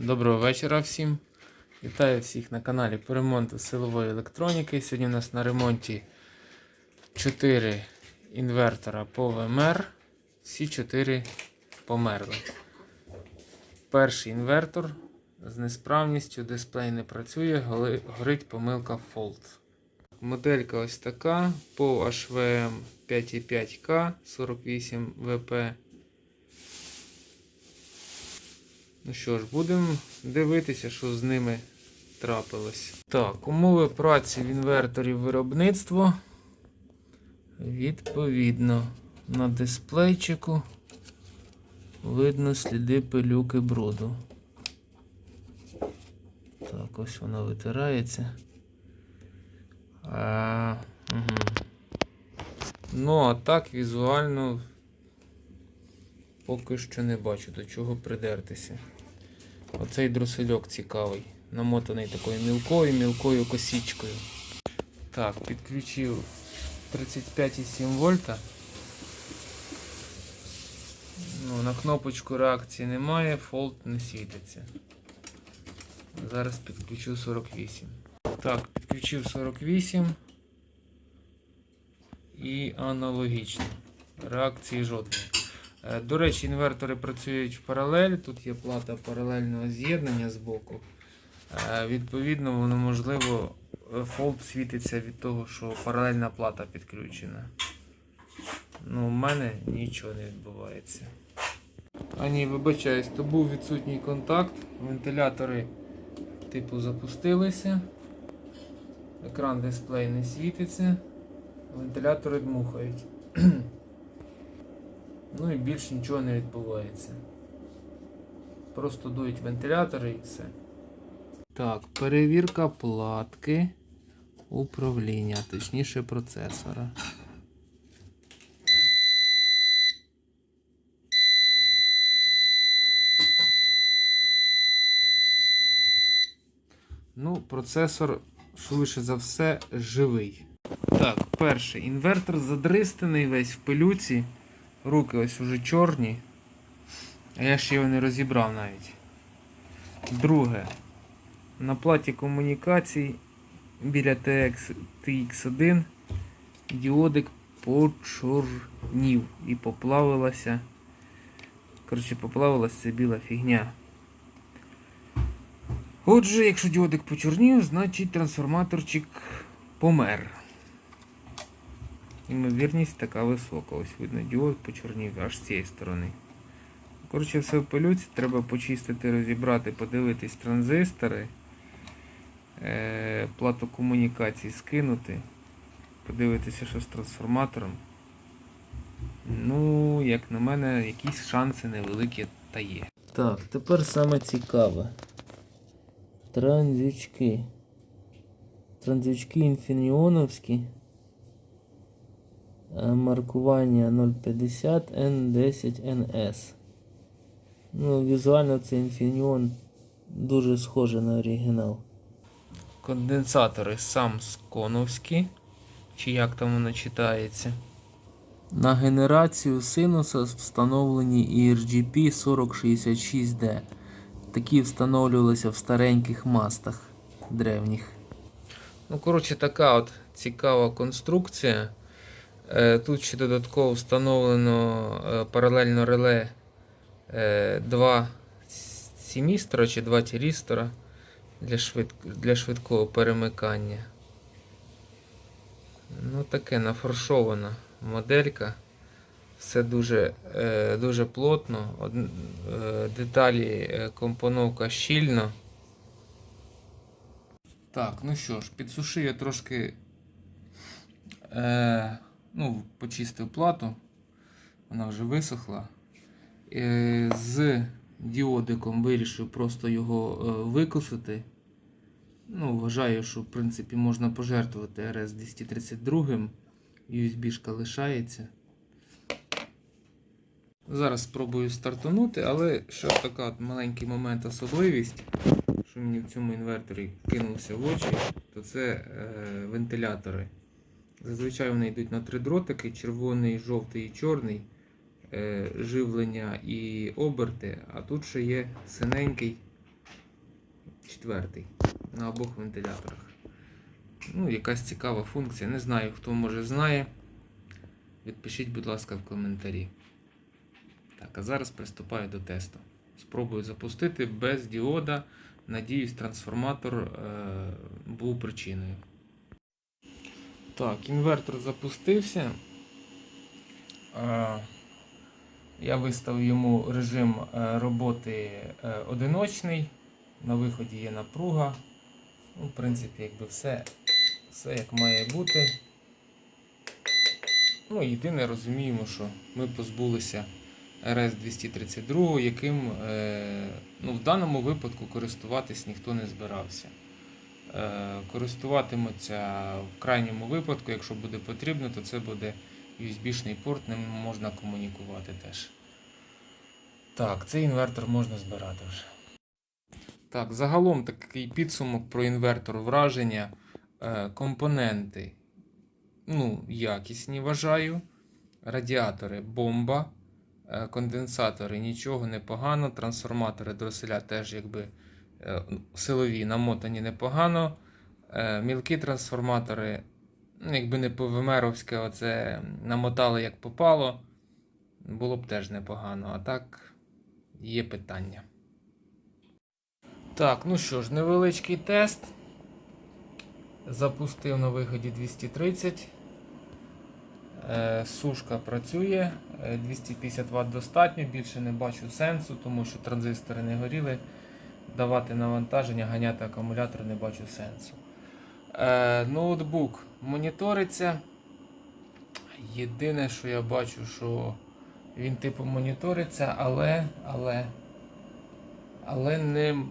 Доброго вечора всім. Вітаю всіх на каналі по ремонту силової електроніки. Сьогодні у нас на ремонті 4 інвертора по ВМР. Всі 4 померли. Перший інвертор з несправністю, дисплей не працює, горить помилка Fault. Моделька ось така по HVM 5.5K 48 VP. Ну що ж, будемо дивитися, що з ними трапилось. Так, умови праці в інверторі виробництво. Відповідно, на дисплейчику видно сліди пилюки бруду. Так, ось вона витирається. А, угу. Ну, а так візуально поки що не бачу до чого придертися. Оцей друсельок цікавий. Намотаний такою мілкою, мілкою косічкою. Так, підключив 35,7 вольта. Ну, на кнопочку реакції немає, фолт не світиться. Зараз підключу 48. Так, підключив 48 і аналогічно. Реакції жодної. Е, До речі, інвертори працюють в паралель. Тут є плата паралельного з'єднання з боку. Е, Відповідно, воно можливо, фолт світиться від того, що паралельна плата підключена. Ну, у мене нічого не відбувається. А ні, вибачаюсь, то був відсутній контакт. Вентилятори типу запустилися. Екран дисплей не світиться. Вентилятори дмухають. Ну і більш нічого не відбувається. Просто дують вентилятори і все. Так, перевірка платки управління, точніше процесора. Ну, процесор, швидше за все, живий. Так, перший. Інвертор задристаний весь в пилюці. Руки ось уже чорні. А я ще його не розібрав навіть. Друге. На платі комунікацій біля TX, TX1 діодик почорнів і поплавилася. Коротше, поплавилася ця біла фігня. Отже, якщо діодик почорнів, значить трансформаторчик помер. Імовірність така висока. Ось видно, діод почорнів аж з цієї сторони. Коротше, все в пилюці, треба почистити, розібрати, подивитись транзистори, е, плату комунікацій скинути, подивитися, що з трансформатором. Ну, як на мене, якісь шанси невеликі та є. Так, тепер саме цікаве. Транзючки. Транзючки інфініоновські. Е, Маркування 050 N10NS. Ну, візуально це Infineon дуже схоже на оригінал. Конденсатори самсконовські, чи як там воно читається. На генерацію синуса встановлені ERGP 4066D. Такі встановлювалися в стареньких мастах древніх. Ну, коротше, така от цікава конструкція. Е, Тут ще додатково встановлено е, паралельно реле е, два сімістора чи два тірістора для, швид... для швидкого перемикання. Ну, таке нафаршована моделька. Все дуже, е, дуже плотно. Е, деталі е, компоновка щільно. Так, ну що ж, підсушив я трошки. Е, ну, почистив плату, вона вже висохла. Е, з діодиком вирішив просто його е, викосити. Ну, вважаю, що в принципі можна пожертвувати RS 232, USB-шка лишається. Зараз спробую стартанути, але що така от маленький момент особливість, що мені в цьому інверторі кинувся в очі, то це е, вентилятори. Зазвичай вони йдуть на три дротики: червоний, жовтий і чорний, е, живлення і оберти. А тут ще є синенький четвертий на обох вентиляторах. Ну, якась цікава функція. Не знаю, хто може знає. Відпишіть, будь ласка, в коментарі. Так, а зараз приступаю до тесту. Спробую запустити без діода. Надіюсь, трансформатор е, був причиною. Так, інвертор запустився. Е, я виставив йому режим е, роботи е, одиночний. На виході є напруга. Ну, в принципі, якби все, все як має бути. Ну, єдине розуміємо, що ми позбулися РС-232, яким ну, в даному випадку користуватись ніхто не збирався. Е, користуватимуться в крайньому випадку, якщо буде потрібно, то це буде USB-шний порт, ним можна комунікувати теж. Так, цей інвертор можна збирати вже. Так, загалом такий підсумок про інвертор враження. Е, компоненти ну, якісні вважаю. Радіатори бомба. Е, конденсатори нічого не погано. Трансформатори дроселя теж якби силові намотані непогано. Е, мілкі трансформатори, ну, якби не ПВМеровське, оце намотали як попало. Було б теж непогано. А так, є питання. Так, ну що ж, невеличкий тест. Запустив на виході 230. Е, Сушка працює, е, 250 Вт достатньо, більше не бачу сенсу, тому що транзистори не горіли. Давати навантаження, ганяти акумулятор не бачу сенсу. Е, Ноутбук моніториться. Єдине, що я бачу, що він типу моніториться, але, але, але не,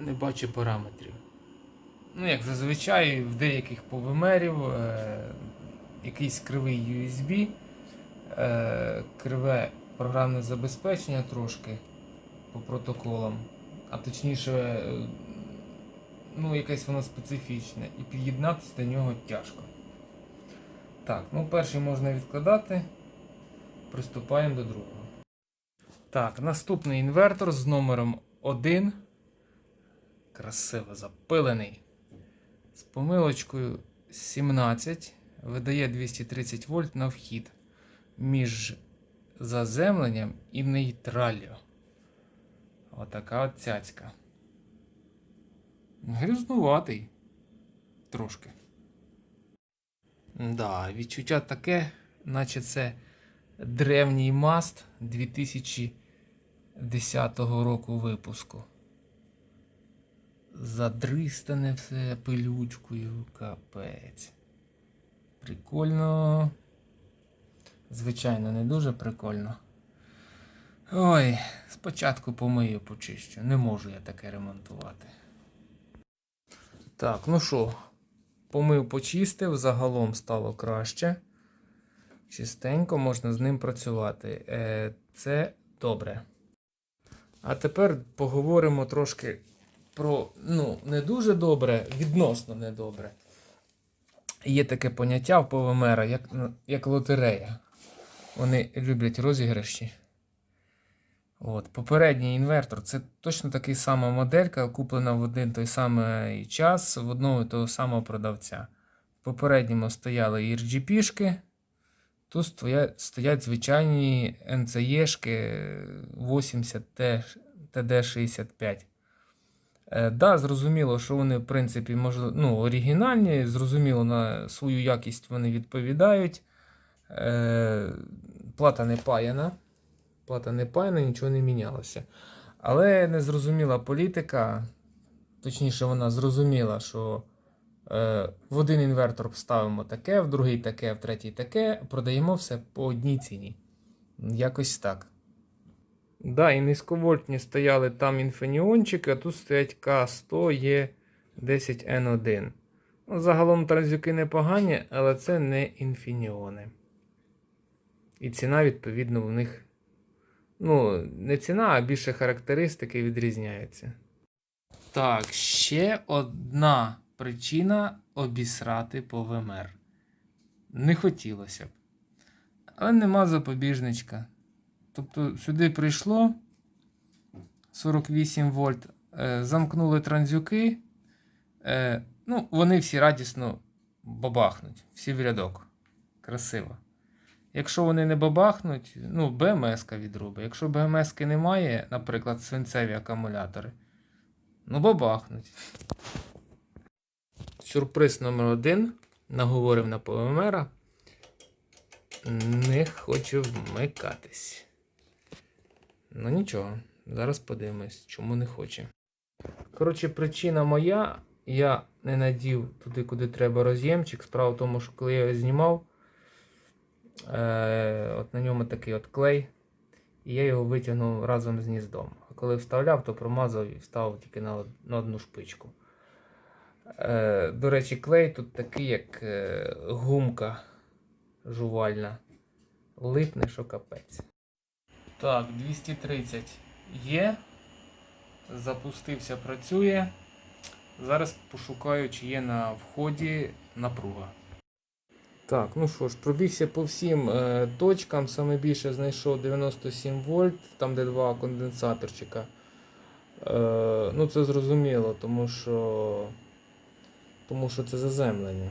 не бачу параметрів. Ну, як зазвичай, в деяких повимерів е, якийсь кривий USB, е, криве програмне забезпечення трошки по протоколам, а точніше, е, ну, якесь воно специфічне, і під'єднатися до нього тяжко. Так, ну перший можна відкладати. Приступаємо до другого. Так, наступний інвертор з номером 1. Красиво запилений. З помилочкою 17 видає 230 вольт на вхід між заземленням і нейтраллю. Отака от цяцька. Грізнуватий. Трошки. Да, відчуття таке, наче це древній маст 2010 року випуску. Задристане все пилючкою, капець. Прикольно. Звичайно, не дуже прикольно. Ой, спочатку помию почищу. Не можу я таке ремонтувати. Так, ну що, помив, почистив, загалом стало краще. Чистенько можна з ним працювати. Е, Це добре. А тепер поговоримо трошки про ну, не дуже добре, відносно недобре. Є таке поняття в ПВМР, як, як лотерея. Вони люблять розіграші. От, Попередній інвертор це точно така сама моделька, куплена в один той самий час в одного того самого продавця. В попередньому стояли RGP-шки, тут стоять, звичайні NCE-шки 80 TD65. Е, да, зрозуміло, що вони, в принципі, можливо, ну, оригінальні, зрозуміло, на свою якість вони відповідають. Е, плата не паяна. Плата не паяна, нічого не мінялося. Але незрозуміла політика, точніше, вона зрозуміла, що е, в один інвертор ставимо таке, в другий таке, в третій таке, продаємо все по одній ціні. Якось так. Да, і низьковольтні стояли там інфініончики, а тут стоять К100 Е10N1. Ну, загалом транзюки непогані, але це не інфініони. І ціна, відповідно, в них. Ну, не ціна, а більше характеристики відрізняються. Так, ще одна причина обісрати по ВМР. Не хотілося б. Але нема запобіжничка. Тобто сюди прийшло 48 вольт, Е, замкнули транзюки. Е, ну, вони всі радісно бабахнуть, всі в рядок. Красиво. Якщо вони не бабахнуть, ну, БМС відрубить. Якщо БМС немає, наприклад, свинцеві акумулятори, ну бабахнуть. Сюрприз номер один. Наговорив на ПВМР. Не хочу вмикатись. Ну нічого, зараз подивимось, чому не хоче. Коротше, причина моя. Я не надів туди, куди треба роз'ємчик. Справа в тому, що коли я його знімав, е, от на ньому такий от клей. І я його витягнув разом з гніздом. А коли вставляв, то промазав і вставив тільки на, на одну шпичку. Е, до речі, клей тут такий, як е, гумка жувальна. Липне, що капець. Так, 230 є. Запустився, працює. Зараз пошукаю, чи є на вході напруга. Так, ну що ж, пробігся по всім е, точкам. Саме більше знайшов 97 вольт, там де два конденсаторчика. Е, ну це зрозуміло, тому що, тому що це заземлення.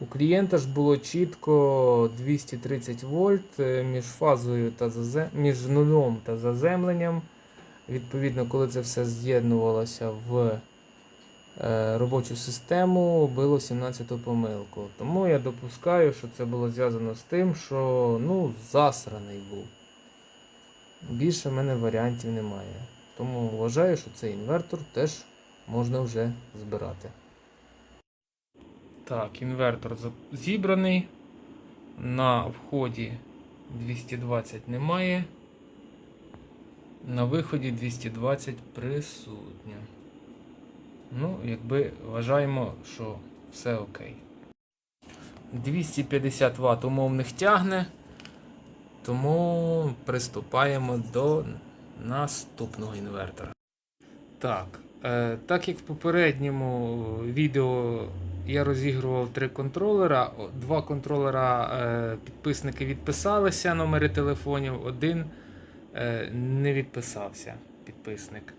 У клієнта ж було чітко 230 вольт е, між фазою та зазе... між нулем та заземленням. Відповідно, коли це все з'єднувалося в робочу систему, било 17-ту помилку. Тому я допускаю, що це було зв'язано з тим, що ну, засраний був. Більше в мене варіантів немає. Тому вважаю, що цей інвертор теж можна вже збирати. Так, інвертор зібраний. На вході 220 немає. На виході 220 присутня. Ну, якби вважаємо, що все окей. 250 Вт умовних тягне. Тому приступаємо до наступного інвертора. Так, е, так як в попередньому відео я розігрував три контролера, два контролера е, підписники відписалися, номери телефонів, один е, не відписався підписник.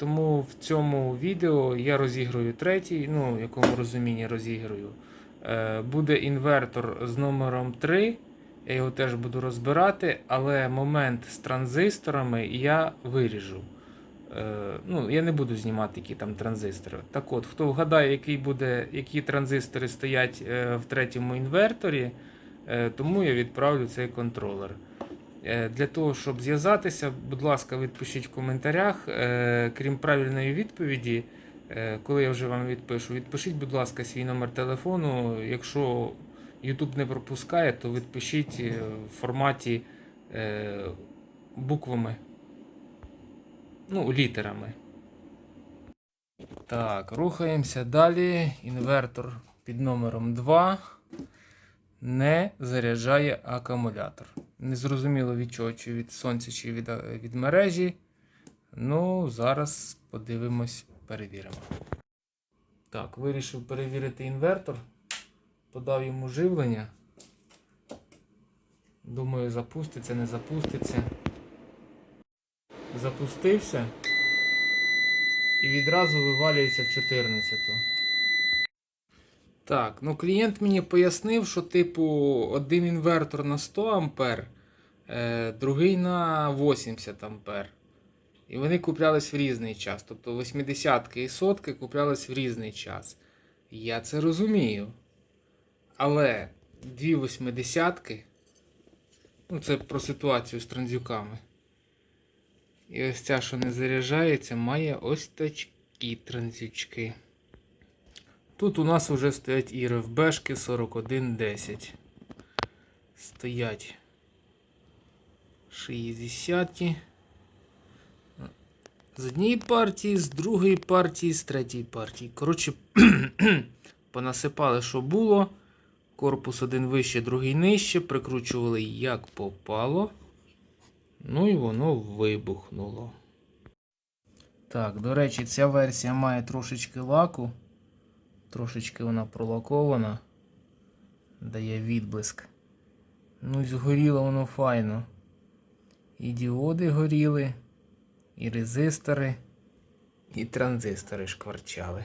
Тому в цьому відео я розіграю третій, ну, в якому розумінні розіграю. Е, буде інвертор з номером 3. Я його теж буду розбирати, але момент з транзисторами я виріжу. Е, ну, я не буду знімати, які там транзистори. Так от, хто вгадає, який буде, які транзистори стоять е, в третьому інверторі, тому я відправлю цей контролер. Е, Для того, щоб зв'язатися, будь ласка, відпишіть в коментарях. Е, Крім правильної відповіді, е, коли я вже вам відпишу, відпишіть, будь ласка, свій номер телефону. Якщо YouTube не пропускає, то відпишіть в форматі буквами. Ну, літерами. Так, рухаємося далі. Інвертор під номером 2 не заряджає акумулятор. Незрозуміло від чого, чи від сонця, чи від, е, від мережі. Ну, зараз подивимось, перевіримо. Так, вирішив перевірити інвертор. Подав йому живлення. Думаю, запуститься, не запуститься. Запустився. І відразу вивалюється в 14. Так, ну клієнт мені пояснив, що типу один інвертор на 100 ампер, е, другий на 80 ампер. І вони куплялись в різний час. Тобто 80-ки і сотки куплялись в різний час. Я це розумію. Але дві 80-ки, ну це про ситуацію з транзюками. І ось ця, що не заряджається, має ось такі транзючки. Тут у нас вже стоять і РФБшки 4110. Стоять 60. З однієї партії, з другої партії, з третьої партії. Коротше, понасипали, що було. Корпус один вище, другий нижче. Прикручували як попало. Ну і воно вибухнуло. Так, до речі, ця версія має трошечки лаку. Трошечки вона пролакована. Дає відблиск. Ну згоріло воно файно. І діоди горіли, і резистори, І транзистори шкварчали.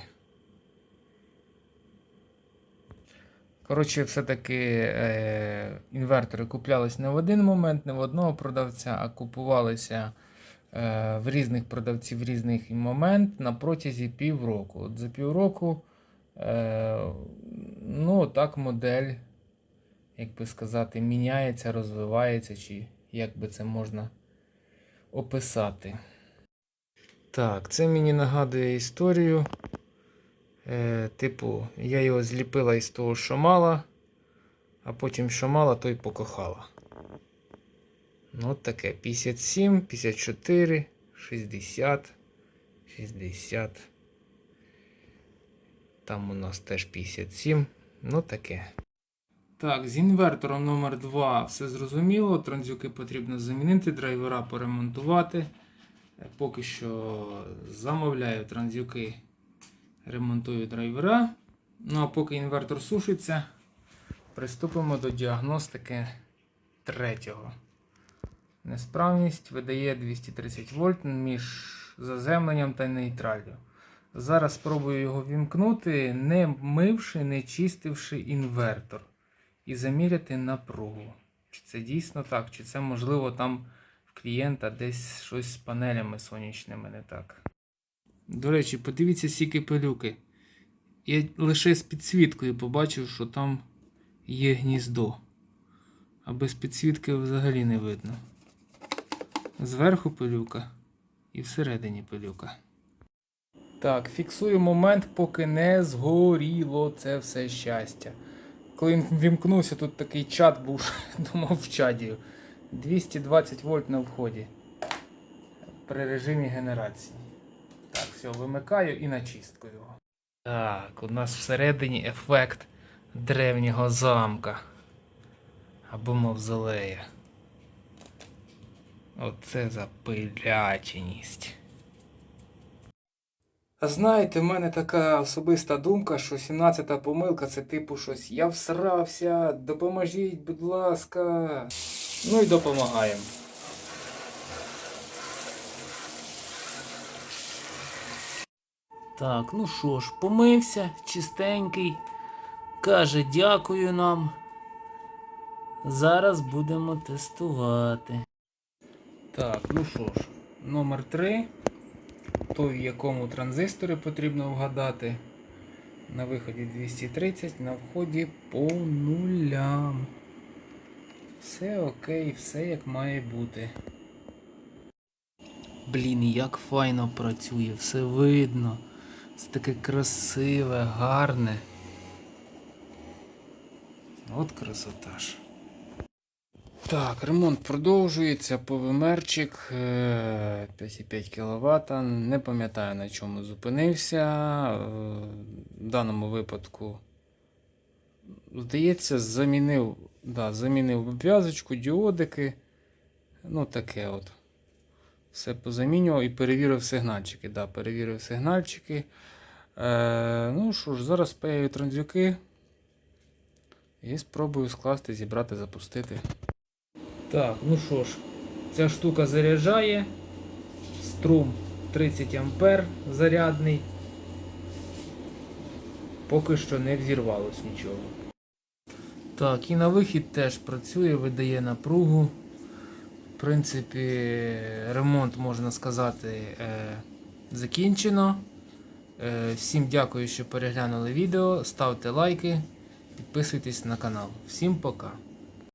Коротше, все-таки е, інвертори куплялись не в один момент, не в одного продавця, а купувалися е, в різних продавців в різний момент на протязі півроку. От за півроку, ну, так модель, як би сказати, міняється, розвивається, чи як би це можна описати. Так, це мені нагадує історію. Е, типу, я його зліпила із того, що мала, а потім що мала, то й покохала. Ну, таке. 57, 54, 60, 60. Там у нас теж 57. Ну таке. Так, з інвертором номер 2 все зрозуміло. Транзюки потрібно замінити, драйвера поремонтувати. Е, Поки що замовляю транзюки, ремонтую драйвера. Ну а поки інвертор сушиться, приступимо до діагностики третього. Несправність видає 230 вольт між заземленням та нейтралью. Зараз спробую його вімкнути, не мивши, не чистивши інвертор. І заміряти напругу. Чи це дійсно так, чи це можливо там в клієнта десь щось з панелями сонячними не так. До речі, подивіться скільки пилюки. Я лише з підсвіткою побачив, що там є гніздо. А без підсвітки взагалі не видно. Зверху пилюка і всередині пилюка. Так, фіксую момент, поки не згоріло це все щастя. Коли він вімкнувся, тут такий чат був, думав в чаді. 220 вольт на вході. При режимі генерації. Так, все, вимикаю і на чистку його. Так, у нас всередині ефект древнього замка. Або мавзолея. Оце запиляченість. Знаєте, в мене така особиста думка, що 17-та помилка це типу щось я всрався, допоможіть, будь ласка. Ну і допомагаємо. Так, ну що ж, помився, чистенький. Каже, дякую нам. Зараз будемо тестувати. Так, ну що ж, номер 3 той, в якому транзистори потрібно вгадати. На виході 230, на вході по нулям. Все окей, все як має бути. Блін, як файно працює, все видно. Все таке красиве, гарне. От красота ж. Так, ремонт продовжується. Повимерчик е, 5,5 кВт. Не пам'ятаю на чому зупинився. Е, В даному випадку, здається, замінив, да, замінив обв'язочку, діодики. Ну, таке от. Все позамінював і перевірив сигнальчики. Да, перевірив сигнальчики. Е, ну що ж, зараз паяю транзюки. І спробую скласти, зібрати, запустити. Так, ну що ж, ця штука заряджає. Струм 30 ампер зарядний. Поки що не взірвалось нічого. Так, і на вихід теж працює, видає напругу. В принципі, ремонт, можна сказати, е, закінчено. Е, Всім дякую, що переглянули відео. Ставте лайки, підписуйтесь на канал. Всім пока!